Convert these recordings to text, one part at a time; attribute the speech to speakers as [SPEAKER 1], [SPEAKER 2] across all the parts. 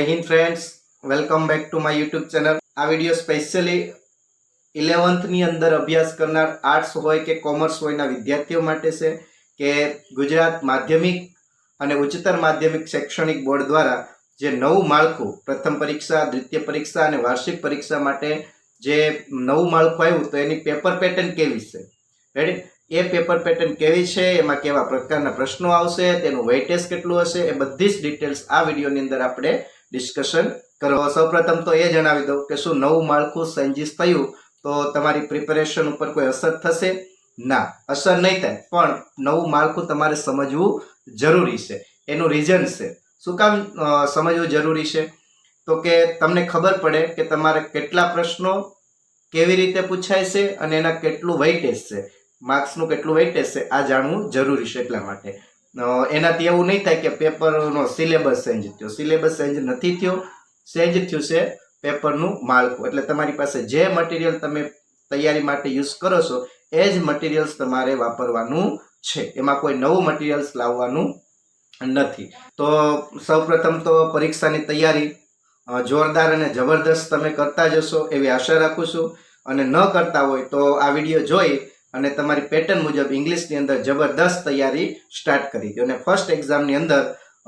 [SPEAKER 1] જય હિન્દ friends welcome back to my YouTube channel આ વિડીયો સ્પેશિયલી ઇલેવન્થની અંદર અભ્યાસ કરનાર આર્ટ્સ હોય કે કોમર્સ હોયના વિદ્યાર્થીઓ માટે છે કે ગુજરાત માધ્યમિક અને ઉચ્ચતર માધ્યમિક શૈક્ષણિક બોર્ડ દ્વારા જે નવું માળખું પ્રથમ પરીક્ષા દ્વિતીય પરીક્ષા અને વાર્ષિક પરીક્ષા માટે જે નવું માળખું આવ્યું તો એની પેપર પેટર્ન કેવી છે રેડી એ પેપર પેટર્ન કેવી છે એમાં કેવા પ્રકારના પ્રશ્નો આવશે તેનું વેઇટેજ કેટલું હશે એ બધી જ ડિટેલ્સ આ વિડીયોની અંદર આપણે ડિસ્કશન કરો સૌપ્રથમ તો એ જણાવી દઉં કે શું નવું માળખું સેન્જિસ થયું તો તમારી પ્રિપેરેશન ઉપર કોઈ અસર થશે ના અસર નહીં થાય પણ નવું માળખું તમારે સમજવું જરૂરી છે એનું રીઝન છે શું કામ સમજવું જરૂરી છે તો કે તમને ખબર પડે કે તમારે કેટલા પ્રશ્નો કેવી રીતે પૂછાય છે અને એના કેટલું વેઇટેજ છે માર્ક્સનું કેટલું વેઇટેજ છે આ જાણવું જરૂરી છે એટલા માટે એનાથી એવું નહીં થાય કે પેપરનો સિલેબસ ચેન્જ થયો સિલેબસ ચેન્જ નથી થયો ચેન્જ થયું છે પેપરનું માળખું એટલે તમારી પાસે જે મટીરિયલ તમે તૈયારી માટે યુઝ કરો છો એ જ મટીરિયલ્સ તમારે વાપરવાનું છે એમાં કોઈ નવું મટીરિયલ્સ લાવવાનું નથી તો સૌપ્રથમ તો પરીક્ષાની તૈયારી જોરદાર અને જબરદસ્ત તમે કરતા જશો એવી આશા રાખું છું અને ન કરતા હોય તો આ વિડીયો જોઈ અને તમારી પેટર્ન મુજબ ઇંગ્લિશની અંદર જબરદસ્ત તૈયારી સ્ટાર્ટ કરી દો અને ફર્સ્ટ એક્ઝામની અંદર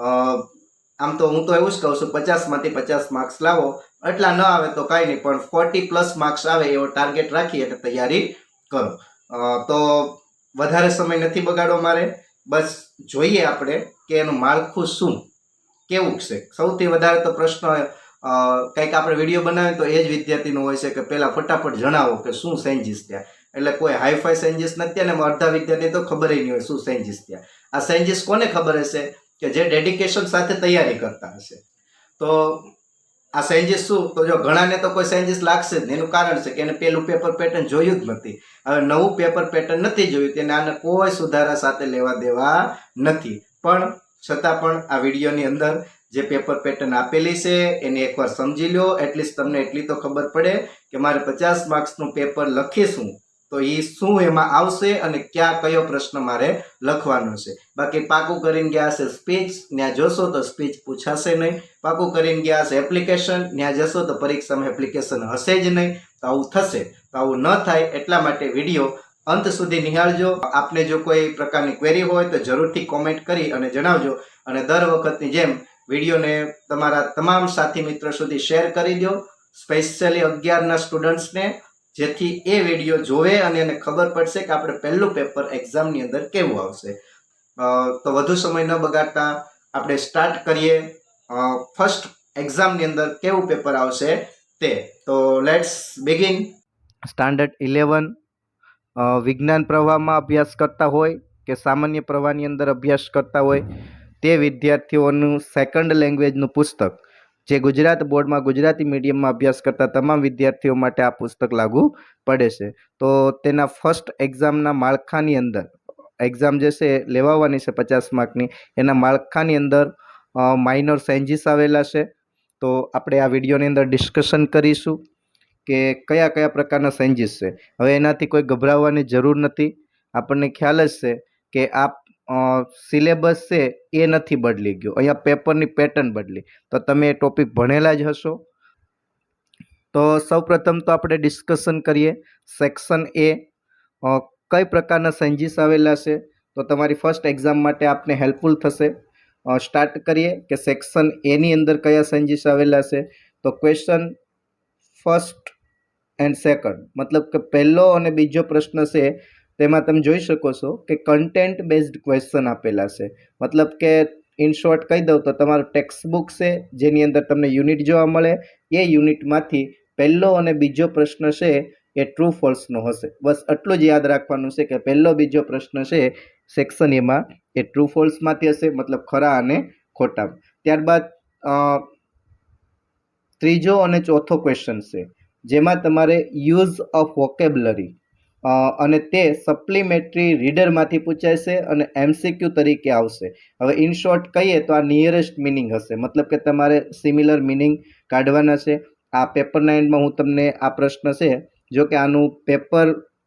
[SPEAKER 1] આમ તો હું તો એવું જ કહું છું પચાસમાંથી પચાસ માર્ક્સ લાવો એટલા ન આવે તો કાંઈ નહીં પણ ફોર્ટી પ્લસ માર્ક્સ આવે એવો ટાર્ગેટ રાખી એટલે તૈયારી કરો તો વધારે સમય નથી બગાડો મારે બસ જોઈએ આપણે કે એનું માળખું શું કેવું છે સૌથી વધારે તો પ્રશ્ન કંઈક આપણે વિડીયો બનાવીએ તો એ જ વિદ્યાર્થીનો હોય છે કે પહેલાં ફટાફટ જણાવો કે શું ચેન્જીસ ત્યાં એટલે કોઈ હાઈફાઈ સેન્જીસ નથી અને અડધા વિદ્યાર્થી તો ખબર નહીં હોય શું સેન્જીસ ત્યાં આ સેન્જીસ કોને ખબર હશે કે જે ડેડિકેશન સાથે તૈયારી કરતા હશે તો આ સેન્જીસ શું તો જો ઘણાને તો કોઈ સેન્જીસ લાગશે જ એનું કારણ છે કે એને પેલું પેપર પેટર્ન જોયું જ નથી હવે નવું પેપર પેટર્ન નથી જોયું તેને આને કોઈ સુધારા સાથે લેવા દેવા નથી પણ છતાં પણ આ વિડીયોની અંદર જે પેપર પેટર્ન આપેલી છે એને એકવાર સમજી લો એટલીસ્ટ તમને એટલી તો ખબર પડે કે મારે પચાસ માર્ક્સનું પેપર લખીશું તો એ શું એમાં આવશે અને ક્યાં કયો પ્રશ્ન મારે લખવાનો છે બાકી પાકું કરીને ગયા છે સ્પીચ ત્યાં જોશો તો સ્પીચ પૂછાશે નહીં પાકું કરીને ગયા છે એપ્લિકેશન ત્યાં જશો તો પરીક્ષામાં એપ્લિકેશન હશે જ નહીં તો આવું થશે તો આવું ન થાય એટલા માટે વિડીયો અંત સુધી નિહાળજો આપને જો કોઈ પ્રકારની ક્વેરી હોય તો જરૂરથી કોમેન્ટ કરી અને જણાવજો અને દર વખતની જેમ વિડીયોને તમારા તમામ સાથી મિત્રો સુધી શેર કરી દો સ્પેશિયલી અગિયારના સ્ટુડન્ટ્સને જેથી એ વિડીયો જોવે અને એને ખબર પડશે કે આપણે પહેલું પેપર એક્ઝામની અંદર કેવું આવશે તો વધુ સમય ન બગાડતા આપણે સ્ટાર્ટ કરીએ ફર્સ્ટ એક્ઝામની અંદર કેવું પેપર આવશે તે તો લેટ્સ બિગિન સ્ટાન્ડર્ડ ઇલેવન વિજ્ઞાન પ્રવાહમાં અભ્યાસ કરતા હોય કે સામાન્ય પ્રવાહની અંદર અભ્યાસ કરતા હોય તે વિદ્યાર્થીઓનું સેકન્ડ લેંગ્વેજનું પુસ્તક જે ગુજરાત બોર્ડમાં ગુજરાતી મીડિયમમાં અભ્યાસ કરતા તમામ વિદ્યાર્થીઓ માટે આ પુસ્તક લાગુ પડે છે તો તેના ફર્સ્ટ એક્ઝામના માળખાની અંદર એક્ઝામ જે છે લેવાવાની છે પચાસ માર્કની એના માળખાની અંદર માઇનર ચેન્જીસ આવેલા છે તો આપણે આ વિડીયોની અંદર ડિસ્કશન કરીશું કે કયા કયા પ્રકારના ચેન્જીસ છે હવે એનાથી કોઈ ગભરાવવાની જરૂર નથી આપણને ખ્યાલ જ છે કે આ સિલેબસ છે એ નથી બદલી ગયો અહીંયા પેપરની પેટર્ન બદલી તો તમે એ ટોપિક ભણેલા જ હશો તો સૌપ્રથમ તો આપણે ડિસ્કશન કરીએ સેક્શન એ કઈ પ્રકારના સેન્જીસ આવેલા છે તો તમારી ફર્સ્ટ એક્ઝામ માટે આપને હેલ્પફુલ થશે સ્ટાર્ટ કરીએ કે સેક્શન એની અંદર કયા સેન્જીસ આવેલા છે તો ક્વેશ્ચન ફર્સ્ટ એન્ડ સેકન્ડ મતલબ કે પહેલો અને બીજો પ્રશ્ન છે તેમાં તમે જોઈ શકો છો કે કન્ટેન્ટ બેઝડ ક્વેશ્ચન આપેલા છે મતલબ કે ઇન શોર્ટ કહી દઉં તો તમારો ટેક્સ્ટ બુક છે જેની અંદર તમને યુનિટ જોવા મળે એ યુનિટમાંથી પહેલો અને બીજો પ્રશ્ન છે એ ટ્રુ ફોલ્સનો હશે બસ એટલું જ યાદ રાખવાનું છે કે પહેલો બીજો પ્રશ્ન છે સેક્શન એમાં એ ટ્રુ ફોલ્સમાંથી હશે મતલબ ખરા અને ખોટા ત્યારબાદ ત્રીજો અને ચોથો ક્વેશ્ચન છે જેમાં તમારે યુઝ ઓફ વોકેબલરી અને તે સપ્લિમેન્ટરી રીડરમાંથી પૂછાશે છે અને એમસીક્યુ તરીકે આવશે હવે ઇન શોર્ટ કહીએ તો આ નિયરેસ્ટ મિનિંગ હશે મતલબ કે તમારે સિમિલર મિનિંગ કાઢવાના છે આ પેપર નાઇનમાં હું તમને આ પ્રશ્ન છે જો કે આનું પેપર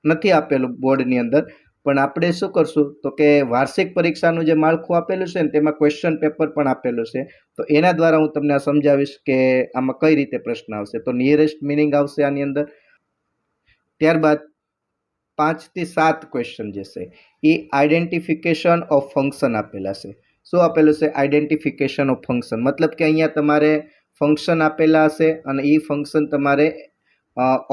[SPEAKER 1] નથી આપેલું બોર્ડની અંદર પણ આપણે શું કરશું તો કે વાર્ષિક પરીક્ષાનું જે માળખું આપેલું છે ને તેમાં ક્વેશ્ચન પેપર પણ આપેલું છે તો એના દ્વારા હું તમને આ સમજાવીશ કે આમાં કઈ રીતે પ્રશ્ન આવશે તો નિયરેસ્ટ મિનિંગ આવશે આની અંદર ત્યારબાદ પાંચથી સાત ક્વેશ્ચન જે છે એ આઈડેન્ટિફિકેશન ઓફ ફંક્શન આપેલા છે શું આપેલું છે આઈડેન્ટિફિકેશન ઓફ ફંક્શન મતલબ કે અહીંયા તમારે ફંક્શન આપેલા હશે અને એ ફંક્શન તમારે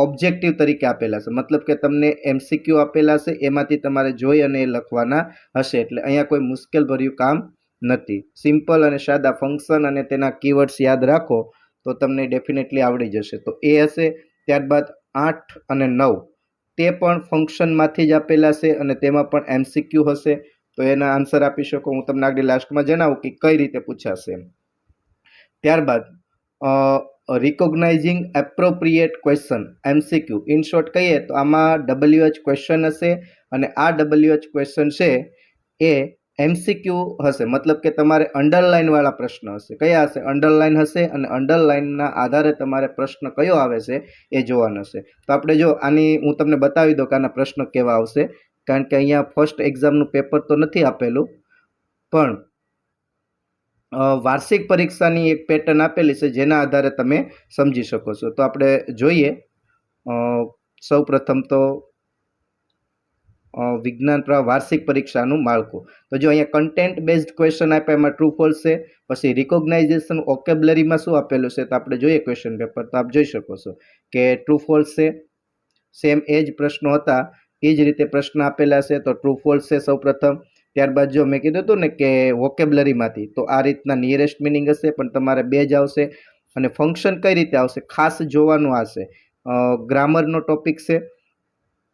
[SPEAKER 1] ઓબ્જેક્ટિવ તરીકે આપેલા છે મતલબ કે તમને એમસીક્યુ આપેલા છે એમાંથી તમારે જોઈ અને એ લખવાના હશે એટલે અહીંયા કોઈ મુશ્કેલભર્યું કામ નથી સિમ્પલ અને સાદા ફંક્શન અને તેના કીવર્ડ્સ યાદ રાખો તો તમને ડેફિનેટલી આવડી જશે તો એ હશે ત્યારબાદ આઠ અને નવ તે પણ ફંક્શનમાંથી જ આપેલા છે અને તેમાં પણ એમસીક્યુ હશે તો એના આન્સર આપી શકો હું તમને આગળ લાસ્ટમાં જણાવું કે કઈ રીતે પૂછાશે ત્યારબાદ recognising appropriate question MCQ in short કહીએ તો આમાં ડબલ્યુએચ ક્વેશ્ચન હશે અને આ ડબલ્યુએચ ક્વેશ્ચન છે એ એમસીક્યુ હશે મતલબ કે તમારે અંડરલાઇનવાળા પ્રશ્ન હશે કયા હશે અંડરલાઇન હશે અને અંડરલાઇનના આધારે તમારે પ્રશ્ન કયો આવે છે એ જોવાનો છે તો આપણે જો આની હું તમને બતાવી દઉં કે આના પ્રશ્ન કેવા આવશે કારણ કે અહીંયા ફર્સ્ટ એક્ઝામનું પેપર તો નથી આપેલું પણ વાર્ષિક પરીક્ષાની એક પેટર્ન આપેલી છે જેના આધારે તમે સમજી શકો છો તો આપણે જોઈએ સૌ પ્રથમ તો વિજ્ઞાન વાર્ષિક પરીક્ષાનું માળખું તો જો અહીંયા કન્ટેન્ટ બેઝડ ક્વેશ્ચન આપ્યા એમાં ટ્રુ ફોલ્સ છે પછી રિકોગ્નાઇઝેશન ઓકેબ્લરીમાં શું આપેલું છે તો આપણે જોઈએ ક્વેશ્ચન પેપર તો આપ જોઈ શકો છો કે ટ્રુ ફોલ્સ છે સેમ એ જ પ્રશ્નો હતા એ જ રીતે પ્રશ્ન આપેલા છે તો ટ્રુ ફોલ્સ છે સૌપ્રથમ ત્યારબાદ જો મેં કીધું હતું ને કે વોકેબ્લરીમાંથી તો આ રીતના નિયરેસ્ટ મિનિંગ હશે પણ તમારે બે જ આવશે અને ફંક્શન કઈ રીતે આવશે ખાસ જોવાનું આવશે ગ્રામરનો ટોપિક છે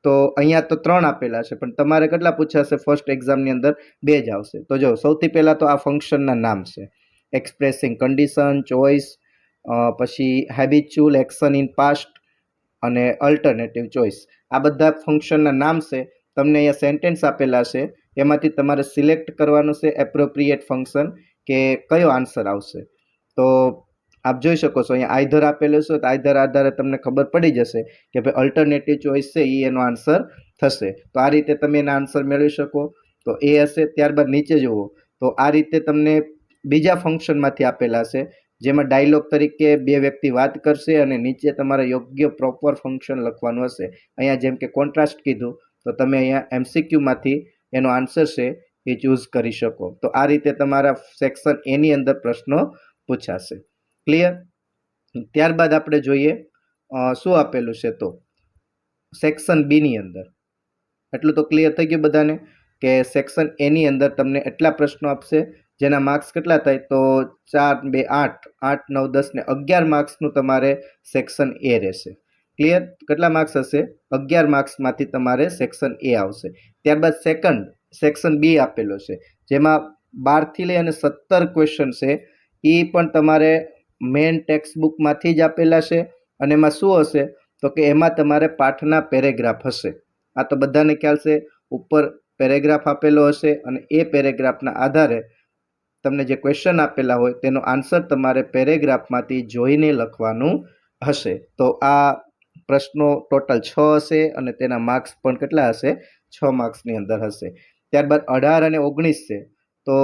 [SPEAKER 1] તો અહીંયા તો ત્રણ આપેલા છે પણ તમારે કેટલા પૂછાશે ફર્સ્ટ એક્ઝામની અંદર બે જ આવશે તો જો સૌથી પહેલાં તો આ ફંક્શનના નામ છે એક્સપ્રેસિંગ કન્ડિશન ચોઇસ પછી હેબિચ્યુઅલ એક્શન ઇન પાસ્ટ અને અલ્ટરનેટિવ ચોઇસ આ બધા ફંક્શનના નામ છે તમને અહીંયા સેન્ટેન્સ આપેલા છે એમાંથી તમારે સિલેક્ટ કરવાનું છે એપ્રોપ્રિએટ ફંક્શન કે કયો આન્સર આવશે તો આપ જોઈ શકો છો અહીંયા આધર આપેલો છે તો આઈધર આધારે તમને ખબર પડી જશે કે ભાઈ અલ્ટરનેટિવ ચોઈસ છે એ એનો આન્સર થશે તો આ રીતે તમે એના આન્સર મેળવી શકો તો એ હશે ત્યારબાદ નીચે જુઓ તો આ રીતે તમને બીજા ફંક્શનમાંથી આપેલા છે જેમાં ડાયલોગ તરીકે બે વ્યક્તિ વાત કરશે અને નીચે તમારે યોગ્ય પ્રોપર ફંક્શન લખવાનું હશે અહીંયા જેમ કે કોન્ટ્રાસ્ટ કીધું તો તમે અહીંયા એમસીક્યુમાંથી એનો આન્સર છે એ ચૂઝ કરી શકો તો આ રીતે તમારા સેક્શન એની અંદર પ્રશ્નો પૂછાશે ક્લિયર ત્યારબાદ આપણે જોઈએ શું આપેલું છે તો સેક્શન બીની અંદર એટલું તો ક્લિયર થઈ ગયું બધાને કે સેક્શન એની અંદર તમને એટલા પ્રશ્નો આપશે જેના માર્ક્સ કેટલા થાય તો ચાર બે આઠ આઠ નવ દસ ને અગિયાર માર્ક્સનું તમારે સેક્શન એ રહેશે ક્લિયર કેટલા માર્ક્સ હશે અગિયાર માર્ક્સમાંથી તમારે સેક્શન એ આવશે ત્યારબાદ સેકન્ડ સેક્શન બી આપેલો છે જેમાં બારથી લઈ અને સત્તર ક્વેશ્ચન છે એ પણ તમારે મેઇન ટેક્સ્ટ બુકમાંથી જ આપેલા છે અને એમાં શું હશે તો કે એમાં તમારે પાઠના પેરેગ્રાફ હશે આ તો બધાને ખ્યાલ છે ઉપર પેરેગ્રાફ આપેલો હશે અને એ પેરેગ્રાફના આધારે તમને જે ક્વેશ્ચન આપેલા હોય તેનો આન્સર તમારે પેરેગ્રાફમાંથી જોઈને લખવાનું હશે તો આ પ્રશ્નો ટોટલ છ હશે અને તેના માર્ક્સ પણ કેટલા હશે છ માર્ક્સની અંદર હશે ત્યારબાદ અઢાર અને ઓગણીસ છે તો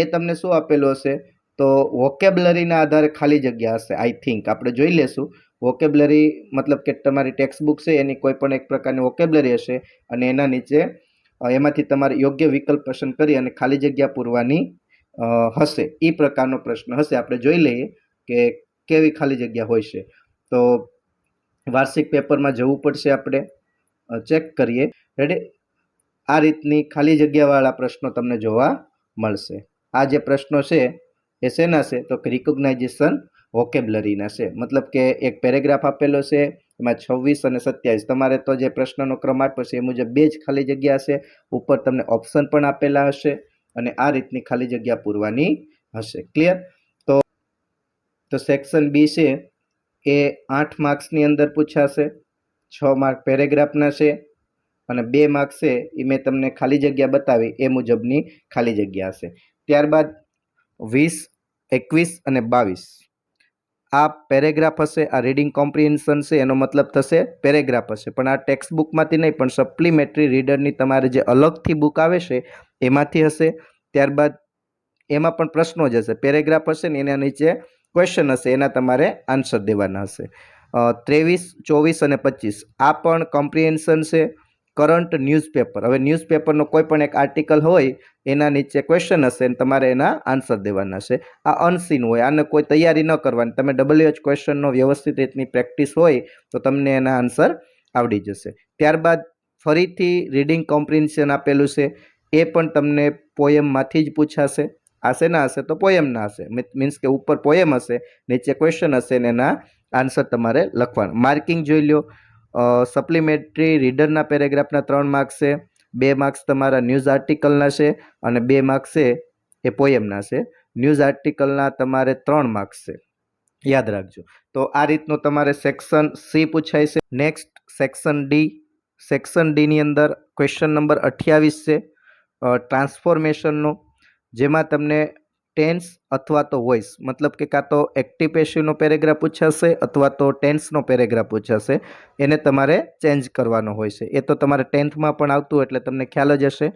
[SPEAKER 1] એ તમને શું આપેલું હશે તો વોકેબ્લરીના આધારે ખાલી જગ્યા હશે આઈ થિંક આપણે જોઈ લેશું વોકેબ્લરી મતલબ કે તમારી ટેક્સ્ટ બુક છે એની કોઈ પણ એક પ્રકારની વોકેબ્લરી હશે અને એના નીચે એમાંથી તમારે યોગ્ય વિકલ્પ પસંદ કરી અને ખાલી જગ્યા પૂરવાની હશે એ પ્રકારનો પ્રશ્ન હશે આપણે જોઈ લઈએ કે કેવી ખાલી જગ્યા હોય છે તો વાર્ષિક પેપરમાં જવું પડશે આપણે ચેક કરીએ રેડે આ રીતની ખાલી જગ્યાવાળા પ્રશ્નો તમને જોવા મળશે આ જે પ્રશ્નો છે એ શેના છે તો કે રિકોગ્નાઇઝેશન વોકેબ્લરીના છે મતલબ કે એક પેરેગ્રાફ આપેલો છે એમાં છવ્વીસ અને સત્યાવીસ તમારે તો જે પ્રશ્નનો ક્રમ આપ્યો છે એ મુજબ બે જ ખાલી જગ્યા હશે ઉપર તમને ઓપ્શન પણ આપેલા હશે અને આ રીતની ખાલી જગ્યા પૂરવાની હશે ક્લિયર તો તો સેક્શન બી છે એ આઠ માર્ક્સની અંદર પૂછાશે છ માર્ક પેરેગ્રાફના છે અને બે માર્ક્સ છે એ મેં તમને ખાલી જગ્યા બતાવી એ મુજબની ખાલી જગ્યા હશે ત્યારબાદ વીસ એકવીસ અને બાવીસ આ પેરેગ્રાફ હશે આ રીડિંગ કોમ્પ્રિહેન્શન છે એનો મતલબ થશે પેરેગ્રાફ હશે પણ આ ટેક્સ્ટ બુકમાંથી નહીં પણ સપ્લિમેન્ટરી રીડરની તમારે જે અલગથી બુક આવે છે એમાંથી હશે ત્યારબાદ એમાં પણ પ્રશ્નો જ હશે પેરેગ્રાફ હશે ને એના નીચે ક્વેશ્ચન હશે એના તમારે આન્સર દેવાના હશે ત્રેવીસ ચોવીસ અને પચીસ આ પણ કોમ્પ્રિહેન્શન છે કરંટ ન્યૂઝપેપર હવે ન્યૂઝપેપરનો કોઈ પણ એક આર્ટિકલ હોય એના નીચે ક્વેશ્ચન હશે અને તમારે એના આન્સર દેવાના છે આ અનસીન હોય આને કોઈ તૈયારી ન કરવાની તમે ડબલ્યુ એચ ક્વેશ્ચનનો વ્યવસ્થિત રીતની પ્રેક્ટિસ હોય તો તમને એના આન્સર આવડી જશે ત્યારબાદ ફરીથી રીડિંગ કોમ્પ્રિન્શન આપેલું છે એ પણ તમને પોયમમાંથી જ પૂછાશે આશે ના હશે તો પોયમના હશે મીન્સ કે ઉપર પોયમ હશે નીચે ક્વેશ્ચન હશે ને એના આન્સર તમારે લખવાનું માર્કિંગ જોઈ લો સપ્લિમેન્ટરી રીડરના પેરેગ્રાફના ત્રણ માર્ક્સ છે બે માર્ક્સ તમારા ન્યૂઝ આર્ટિકલના છે અને બે માર્ક્સ છે એ પોએમના છે ન્યૂઝ આર્ટિકલના તમારે ત્રણ માર્ક્સ છે યાદ રાખજો તો આ રીતનું તમારે સેક્શન સી પૂછાય છે નેક્સ્ટ સેક્શન ડી સેક્શન ડીની અંદર ક્વેશ્ચન નંબર અઠ્યાવીસ છે ટ્રાન્સફોર્મેશનનો જેમાં તમને ટેન્સ અથવા તો વોઇસ મતલબ કે કાં તો એક્ટિવ પેશિવનો પેરેગ્રાફ પૂછાશે અથવા તો ટેન્સનો પેરેગ્રાફ પૂછાશે એને તમારે ચેન્જ કરવાનો હોય છે એ તો તમારે ટેન્થમાં પણ આવતું એટલે તમને ખ્યાલ જ હશે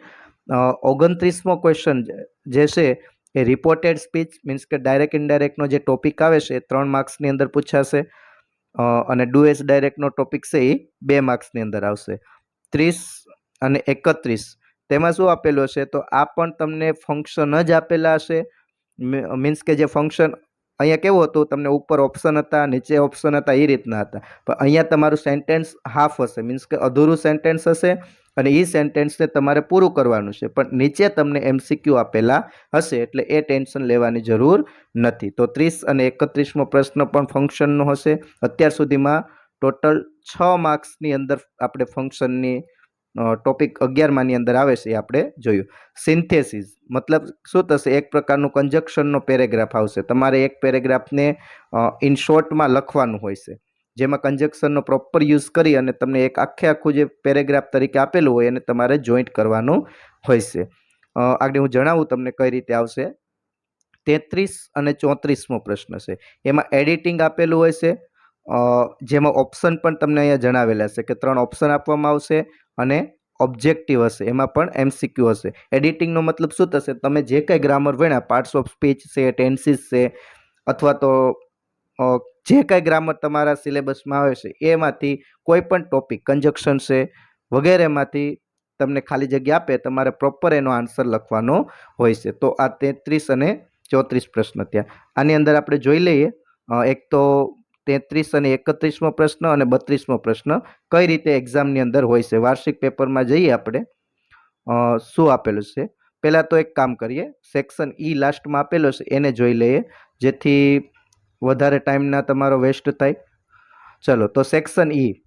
[SPEAKER 1] ઓગણત્રીસમો ક્વેશ્ચન જે છે એ રિપોર્ટેડ સ્પીચ મીન્સ કે ડાયરેક્ટ ઇનડાયરેક્ટનો જે ટોપિક આવે છે એ ત્રણ માર્ક્સની અંદર પૂછાશે અને ડુએસ ડાયરેક્ટનો ટોપિક છે એ બે માર્ક્સની અંદર આવશે ત્રીસ અને એકત્રીસ તેમાં શું આપેલો છે તો આ પણ તમને ફંક્શન જ આપેલા હશે મીન્સ કે જે ફંક્શન અહીંયા કેવું હતું તમને ઉપર ઓપ્શન હતા નીચે ઓપ્શન હતા એ રીતના હતા પણ અહીંયા તમારું સેન્ટેન્સ હાફ હશે મીન્સ કે અધૂરું સેન્ટેન્સ હશે અને એ સેન્ટેન્સને તમારે પૂરું કરવાનું છે પણ નીચે તમને એમસીક્યુ આપેલા હશે એટલે એ ટેન્શન લેવાની જરૂર નથી તો ત્રીસ અને એકત્રીસમો પ્રશ્ન પણ ફંક્શનનો હશે અત્યાર સુધીમાં ટોટલ છ માર્ક્સની અંદર આપણે ફંક્શનની ટોપિક અગિયારમાંની અંદર આવે છે એ આપણે જોયું સિન્થેસિસ મતલબ શું થશે એક પ્રકારનું કંજક્શનનો પેરેગ્રાફ આવશે તમારે એક પેરેગ્રાફને ઇન શોર્ટમાં લખવાનું હોય છે જેમાં કંજક્શનનો પ્રોપર યુઝ કરી અને તમને એક આખે આખું જે પેરેગ્રાફ તરીકે આપેલું હોય એને તમારે જોઈન્ટ કરવાનું હોય છે આગળ હું જણાવું તમને કઈ રીતે આવશે તેત્રીસ અને ચોત્રીસમો પ્રશ્ન છે એમાં એડિટિંગ આપેલું હોય છે જેમાં ઓપ્શન પણ તમને અહીંયા જણાવેલા છે કે ત્રણ ઓપ્શન આપવામાં આવશે અને ઓબ્જેક્ટિવ હશે એમાં પણ એમસીક્યુ હશે એડિટિંગનો મતલબ શું થશે તમે જે કંઈ ગ્રામર ભણ્યા પાર્ટ્સ ઓફ સ્પીચ છે ટેન્સીસ છે અથવા તો જે કાંઈ ગ્રામર તમારા સિલેબસમાં આવે છે એમાંથી કોઈ પણ ટોપિક કન્જક્શન છે વગેરેમાંથી તમને ખાલી જગ્યા આપે તમારે પ્રોપર એનો આન્સર લખવાનો હોય છે તો આ તેત્રીસ અને ચોત્રીસ પ્રશ્ન ત્યાં આની અંદર આપણે જોઈ લઈએ એક તો તેત્રીસ અને એકત્રીસમો પ્રશ્ન અને બત્રીસમો પ્રશ્ન કઈ રીતે એક્ઝામની અંદર હોય છે વાર્ષિક પેપરમાં જઈએ આપણે શું આપેલું છે પહેલાં તો એક કામ કરીએ સેક્શન ઈ e લાસ્ટમાં આપેલો છે એને જોઈ લઈએ જેથી વધારે ટાઈમના તમારો વેસ્ટ થાય ચલો તો સેક્શન ઈ e.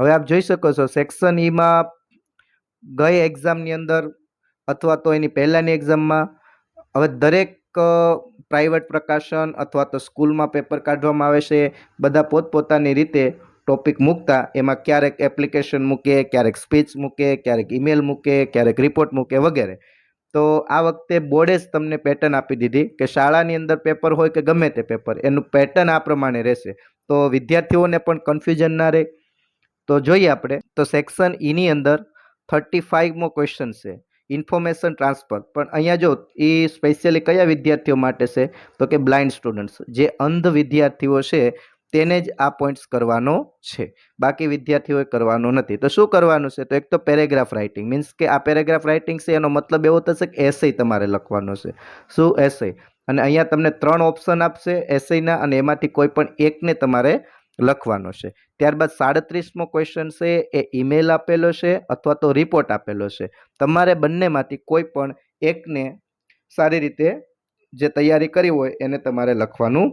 [SPEAKER 1] હવે આપ જોઈ શકો છો સેક્શન ઈમાં e ગઈ એક્ઝામની અંદર અથવા તો એની પહેલાંની એક્ઝામમાં હવે દરેક પ્રાઇવેટ પ્રકાશન અથવા તો સ્કૂલમાં પેપર કાઢવામાં આવે છે બધા પોતપોતાની રીતે ટોપિક મૂકતા એમાં ક્યારેક એપ્લિકેશન મૂકે ક્યારેક સ્પીચ મૂકે ક્યારેક ઈમેલ મૂકે ક્યારેક રિપોર્ટ મૂકે વગેરે તો આ વખતે બોર્ડે જ તમને પેટર્ન આપી દીધી કે શાળાની અંદર પેપર હોય કે ગમે તે પેપર એનું પેટર્ન આ પ્રમાણે રહેશે તો વિદ્યાર્થીઓને પણ કન્ફ્યુઝન ના રહે તો જોઈએ આપણે તો સેક્શન ઈની e અંદર થર્ટી ફાઇવમો ક્વેશ્ચન છે ઇન્ફોર્મેશન ટ્રાન્સફર પણ અહીંયા જો એ સ્પેશિયલી કયા વિદ્યાર્થીઓ માટે છે તો કે બ્લાઇન્ડ સ્ટુડન્ટ્સ જે અંધ વિદ્યાર્થીઓ છે તેને જ આ પોઈન્ટ્સ કરવાનો છે બાકી વિદ્યાર્થીઓએ કરવાનો નથી તો શું કરવાનું છે તો એક તો પેરેગ્રાફ રાઇટિંગ મીન્સ કે આ પેરેગ્રાફ રાઇટિંગ છે એનો મતલબ એવો થશે કે એસેય તમારે લખવાનો છે શું એસેય અને અહીંયા તમને ત્રણ ઓપ્શન આપશે એસઆઈના અને એમાંથી કોઈ પણ એકને તમારે લખવાનો છે ત્યારબાદ સાડત્રીસમો ક્વેશ્ચન છે એ ઈમેલ આપેલો છે અથવા તો રિપોર્ટ આપેલો છે તમારે બંનેમાંથી કોઈ પણ એકને સારી રીતે જે તૈયારી કરી હોય એને તમારે લખવાનું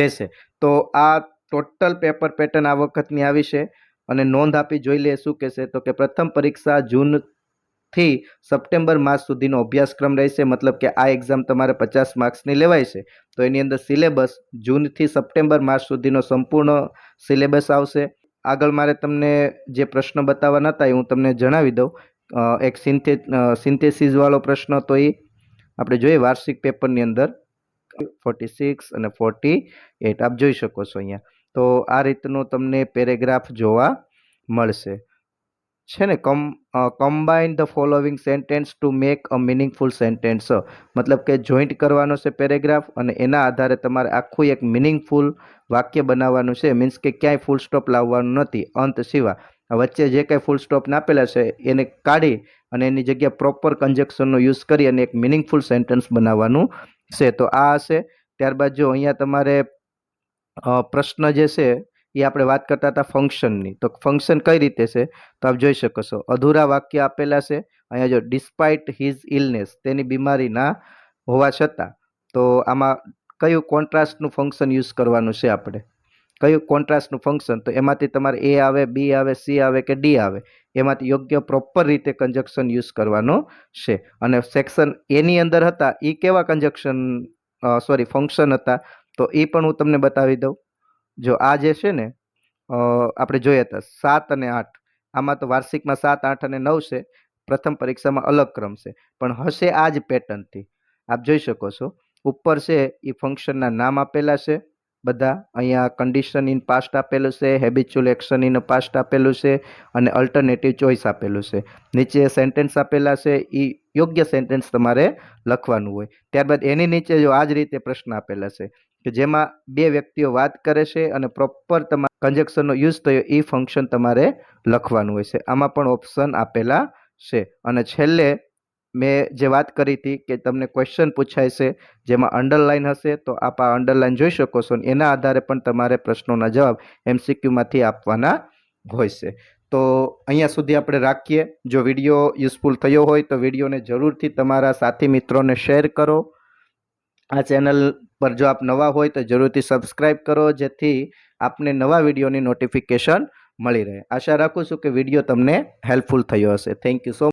[SPEAKER 1] રહેશે તો આ ટોટલ પેપર પેટર્ન આ વખતની આવી છે અને નોંધ આપી જોઈ લે શું કહેશે તો કે પ્રથમ પરીક્ષા જૂન થી સપ્ટેમ્બર માસ સુધીનો અભ્યાસક્રમ રહેશે મતલબ કે આ એક્ઝામ તમારે પચાસ માર્ક્સની લેવાય છે તો એની અંદર સિલેબસ જૂનથી સપ્ટેમ્બર માસ સુધીનો સંપૂર્ણ સિલેબસ આવશે આગળ મારે તમને જે પ્રશ્ન બતાવવાના હતા એ હું તમને જણાવી દઉં એક સિન્થે સિન્થેસિસવાળો પ્રશ્ન હતો એ આપણે જોઈએ વાર્ષિક પેપરની અંદર ફોર્ટી સિક્સ અને ફોર્ટી એટ આપ જોઈ શકો છો અહીંયા તો આ રીતનો તમને પેરેગ્રાફ જોવા મળશે છે ને કમ combine the following sentence to make a meaningful sentence મતલબ કે જોઈન્ટ કરવાનો છે પેરેગ્રાફ અને એના આધારે તમારે આખું એક મિનિંગફુલ વાક્ય બનાવવાનું છે મીન્સ કે ક્યાંય ફૂલ સ્ટોપ લાવવાનું નથી અંત સિવાય વચ્ચે જે કાંઈ ફૂલ સ્ટોપ નાપેલા છે એને કાઢી અને એની જગ્યાએ પ્રોપર કન્જક્શનનો યુઝ કરી અને એક મિનિંગફુલ સેન્ટેન્સ બનાવવાનું છે તો આ હશે ત્યારબાદ જો અહીંયા તમારે પ્રશ્ન જે છે એ આપણે વાત કરતા હતા ફંક્શનની તો ફંક્શન કઈ રીતે છે તો આપ જોઈ શકો છો અધૂરા વાક્ય આપેલા છે અહીંયા જો ડિસ્પાઇટ હિઝ ઇલનેસ તેની બીમારી ના હોવા છતાં તો આમાં કયું કોન્ટ્રાસ્ટનું ફંક્શન યુઝ કરવાનું છે આપણે કયું કોન્ટ્રાસ્ટનું ફંક્શન તો એમાંથી તમારે એ આવે બી આવે સી આવે કે ડી આવે એમાંથી યોગ્ય પ્રોપર રીતે કન્જક્શન યુઝ કરવાનો છે અને સેક્શન એની અંદર હતા એ કેવા કન્જક્શન સોરી ફંક્શન હતા તો એ પણ હું તમને બતાવી દઉં જો આ જે છે ને આપણે જોયા હતા સાત અને આઠ આમાં તો વાર્ષિકમાં સાત આઠ અને નવ છે પ્રથમ પરીક્ષામાં અલગ ક્રમ છે પણ હશે આ જ પેટર્નથી આપ જોઈ શકો છો ઉપર છે એ ફંક્શનના નામ આપેલા છે બધા અહીંયા કન્ડિશન ઇન પાસ્ટ આપેલું છે હેબિચ્યુઅલ એક્શન ઇન પાસ્ટ આપેલું છે અને અલ્ટરનેટિવ ચોઇસ આપેલું છે નીચે સેન્ટેન્સ આપેલા છે એ યોગ્ય સેન્ટેન્સ તમારે લખવાનું હોય ત્યારબાદ એની નીચે જો આ જ રીતે પ્રશ્ન આપેલા છે કે જેમાં બે વ્યક્તિઓ વાત કરે છે અને પ્રોપર તમારા કન્જેક્શનનો યુઝ થયો એ ફંક્શન તમારે લખવાનું હોય છે આમાં પણ ઓપ્શન આપેલા છે અને છેલ્લે મેં જે વાત કરી હતી કે તમને ક્વેશ્ચન પૂછાય છે જેમાં અંડરલાઇન હશે તો આપ આ અંડરલાઇન જોઈ શકો છો એના આધારે પણ તમારે પ્રશ્નોના જવાબ એમસીક્યુમાંથી આપવાના હોય છે તો અહીંયા સુધી આપણે રાખીએ જો વિડીયો યુઝફુલ થયો હોય તો વિડીયોને જરૂરથી તમારા સાથી મિત્રોને શેર કરો આ ચેનલ પર જો આપ નવા હોય તો જરૂરથી સબસ્ક્રાઈબ કરો જેથી આપને નવા વિડીયોની નોટિફિકેશન મળી રહે આશા રાખું છું કે વિડીયો તમને હેલ્પફુલ થયો હશે થેન્ક યુ સો